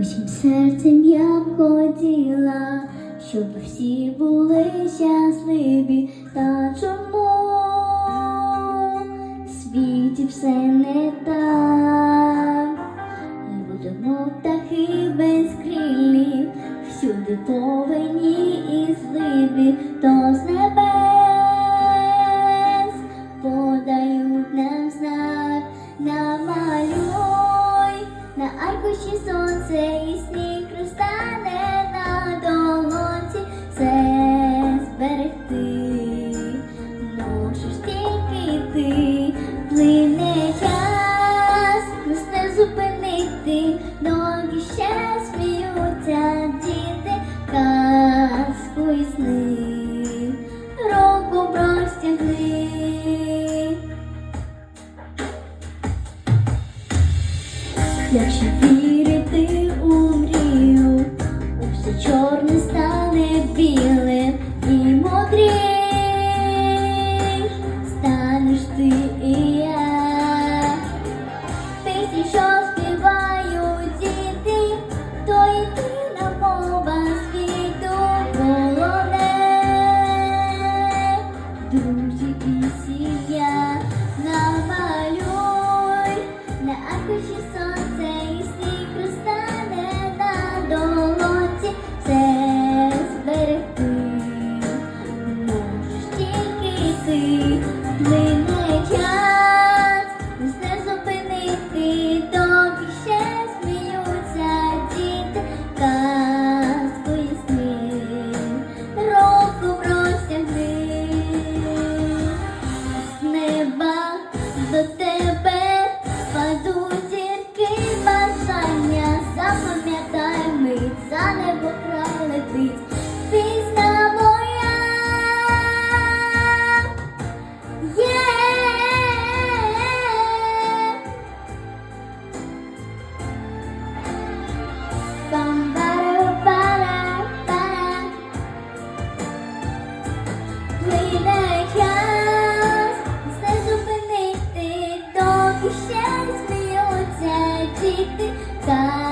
Усім серцем я б хотіла, щоб всі були щасливі, та чому в світі все не так, будемо птахи безкрильні, всюди повинні. весни, року простягни. Якщо вірити у мрію, у все чорне стане білим і мудрі. 你 bisa